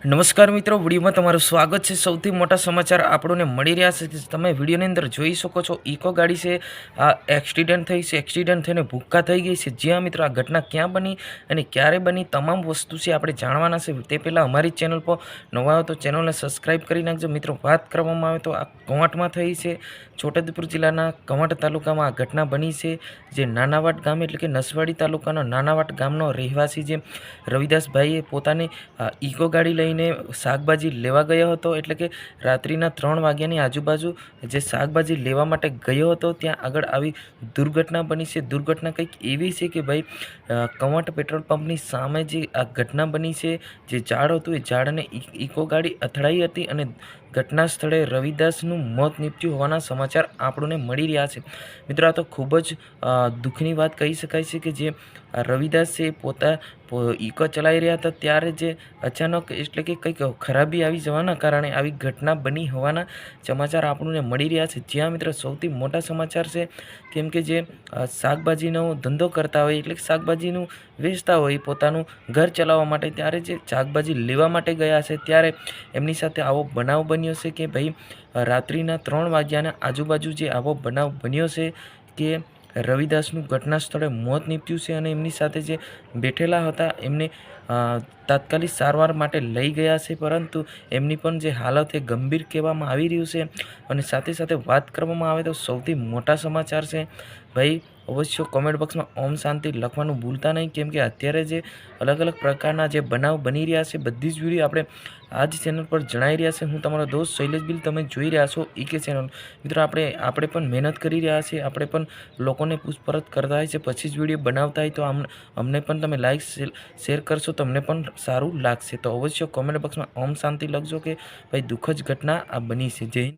નમસ્કાર મિત્રો, વિડીયોમાં તમારું સ્વાગત છે. સૌથી મોટા સમાચાર આપણને મળી રહ્યા છે તમે વિડીયોની અંદર જોઈ શકો છો, ઇકો ગાડી છે, આ એક્સિડન્ટ થઈ છે, એક્સિડન્ટ થઈને ભૂક્કા થઈ ગઈ છે. જ્યાં મિત્રો આ ઘટના ક્યાં બની અને ક્યારે બની, તમામ વસ્તુ છે આપણે જાણવાના છે. તે પહેલાં અમારી ચેનલ પર નવા હોય તો ચેનલને સબસ્ક્રાઈબ કરી નાખજો. મિત્રો, વાત કરવામાં આવે તો આ કવાંટમાં થઈ છે. છોટાઉદેપુર જિલ્લાના કવાંટ તાલુકામાં આ ઘટના બની છે, જે નાનાવાટ ગામ એટલે કે નસવાડી તાલુકાનો નાનાવાટ ગામનો રહેવાસી જે રવિદાસભાઈએ પોતાની ઇકો ગાડી લઈને શાકભાજી લેવા ગયો હતો, એટલે કે રાત્રિના ત્રણ વાગ્યાની આજુબાજુ જે શાકભાજી લેવા માટે ગયો હતો, ત્યાં આગળ આવી દુર્ઘટના બની છે. દુર્ઘટના કંઈક એવી છે કે ભાઈ કંવટ પેટ્રોલ પંપની સામે જે આ ઘટના બની છે, જે ઝાડ હતું, એ ઝાડને ઇકો ગાડી અથડાઈ હતી અને ઘટના સ્થળે રવિદાસનું મોત નીપજ્યું હોવાના સમાચાર આપણને મળી રહ્યા છે. મિત્રો, આ તો ખૂબ જ દુઃખની વાત કહી શકાય છે કે જે રવિદાસ છે પોતા ઇકો ચલાવી રહ્યા હતા, ત્યારે જે અચાનક એટલે કે કંઈક ખરાબી આવી જવાના કારણે આવી ઘટના બની હોવાના સમાચાર આપણને મળી રહ્યા છે. જ્યાં મિત્રો સૌથી મોટા સમાચાર છે, કેમ કે જે શાકભાજીનો ધંધો કરતા હોય, એટલે કે શાકભાજીનું વેચતા હોય પોતાનું ઘર ચલાવવા માટે ત્યારે જે શાકભાજી લેવા માટે ગયા છે, ત્યારે એમની સાથે આવો બનાવ બન્યો છે કે ભાઈ, રાત્રિના ત્રણ વાગ્યાના આજુબાજુ જે આવો બનાવ બન્યો છે કે રવિદાસનું ઘટના સ્થળે મોત નીપજ્યું છે અને એમની સાથે જે બેઠેલા હતા, એમને તાત્કાલિક સારવાર માટે લઈ ગયા છે. પરંતુ એમની પણ જે હાલત એ ગંભીર કહેવામાં આવી રહ્યું છે અને સાથે સાથે વાત કરવામાં આવે તો સૌથી મોટા સમાચાર છે. ભાઈ અવશ્ય કોમેન્ટ બોક્સમાં ઓમ શાંતિ લખવાનું ભૂલતા નહીં. કેમ કે અત્યારે જે અલગ અલગ પ્રકારના જે બનાવ બની રહ્યા છે, બધી જ વીડિયો આપણે આ જ ચેનલ પર જણાવી રહ્યા છે. હું તમારો દોસ્ત શૈલેષ બિલ તમે જોઈ રહ્યા છો ઈકે ચેનલ મિત્રો, આપણે આપણે પણ મહેનત કરી રહ્યા છીએ. આપણે પણ લોકોને પૂછપરછ કરતા હોય છે પછી જ વીડિયો બનાવતા હોય તો આમ અમને પણ તમે લાઈક શેર કરશો, તમને પણ સારું લાગશે. તો અવશ્ય કોમેન્ટ બોક્સમાં ઓમ શાંતિ લખજો કે ભાઈ દુઃખદ ઘટના આ બની છે. જય